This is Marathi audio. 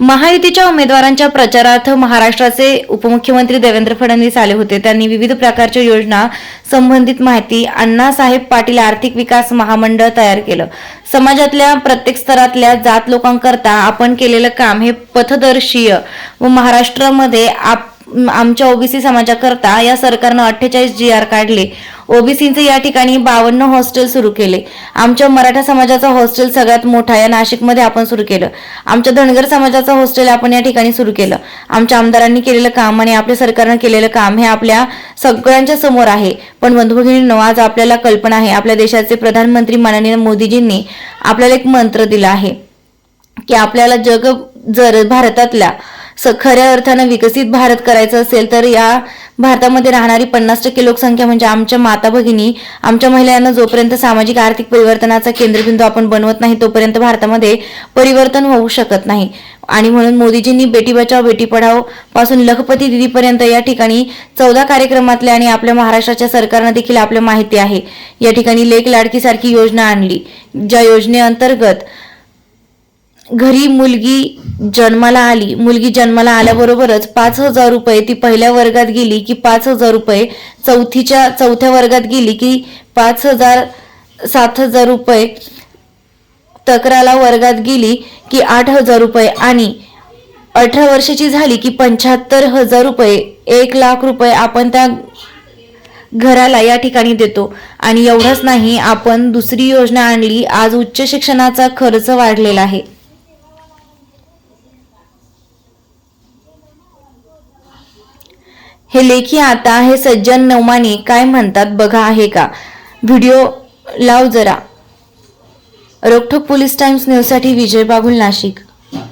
महायुतीच्या उमेदवारांच्या प्रचारार्थ महाराष्ट्राचे उपमुख्यमंत्री देवेंद्र फडणवीस आले होते. त्यांनी विविध प्रकारच्या योजना संबंधित माहिती अण्णासाहेब पाटील आर्थिक विकास महामंडळ तयार केलं. समाजातल्या प्रत्येक स्तरातल्या जात लोकांकरता आपण केलेलं काम हे पथदर्शीय व महाराष्ट्रामध्ये आप आमच्या ओबीसी समाजाकरता या सरकारनं अठ्ठेचाळीस जी आर काढले. ओबीसीचे या ठिकाणी बावन्न हॉस्टेल सुरू केले. आमच्या मराठा समाजाचं हॉस्टेल सगळ्यात मोठा या नाशिकमध्ये आपण सुरू केलं. आमच्या धनगर समाजाचं हॉस्टेल आपण या ठिकाणी सुरू केलं. आमच्या आमदारांनी केलेलं काम आणि आपल्या सरकारनं केलेलं काम हे आपल्या सगळ्यांच्या समोर आहे. पण बंधुभगिनींनो आज आपल्याला कल्पना आहे आपल्या देशाचे प्रधानमंत्री माननीय मोदीजींनी आपल्याला एक मंत्र दिला आहे की आपल्याला जग जर भारतातल्या खऱ्या अर्थानं विकसित भारत करायचं असेल तर या भारतामध्ये राहणारी पन्नास टक्के लोकसंख्या म्हणजे आमच्या माता भगिनी आमच्या महिलांना जोपर्यंत सामाजिक आर्थिक परिवर्तनाचा केंद्रबिंदू आपण बनवत नाही तोपर्यंत भारतामध्ये परिवर्तन होऊ शकत नाही. आणि म्हणून मोदीजींनी बेटी बचाव बेटी पढाओ पासून लखपती दिदीपर्यंत या ठिकाणी चौदा कार्यक्रमातले आणि आपल्या महाराष्ट्राच्या सरकारनं देखील आपल्या माहिती आहे. या ठिकाणी लेख लाडकी सारखी योजना आणली. ज्या योजनेअंतर्गत घरी मुलगी जन्माला आली. मुलगी जन्माला आल्याबरोबरच पाच हजार रुपये ती पहिल्या वर्गात गेली की पाच हजार रुपये चौथीच्या चौथ्या वर्गात गेली की पाच हजार सात हजार रुपये तक्राला वर्गात गेली की आठ हजार रुपये आणि अठरा वर्षाची झाली की पंच्याहत्तर हजार रुपये. एक लाख रुपये आपण त्या घराला या ठिकाणी देतो. आणि एवढंच नाही आपण दुसरी योजना आणली. आज उच्च शिक्षणाचा खर्च वाढलेला आहे. हे लेखी आता हे सज्जन नवमाने काय म्हणतात बघा आहे का? व्हिडिओ लाव जरा. रोखोक पोलीस टाइम्स न्यूजसाठी विजय बागुल नाशिक.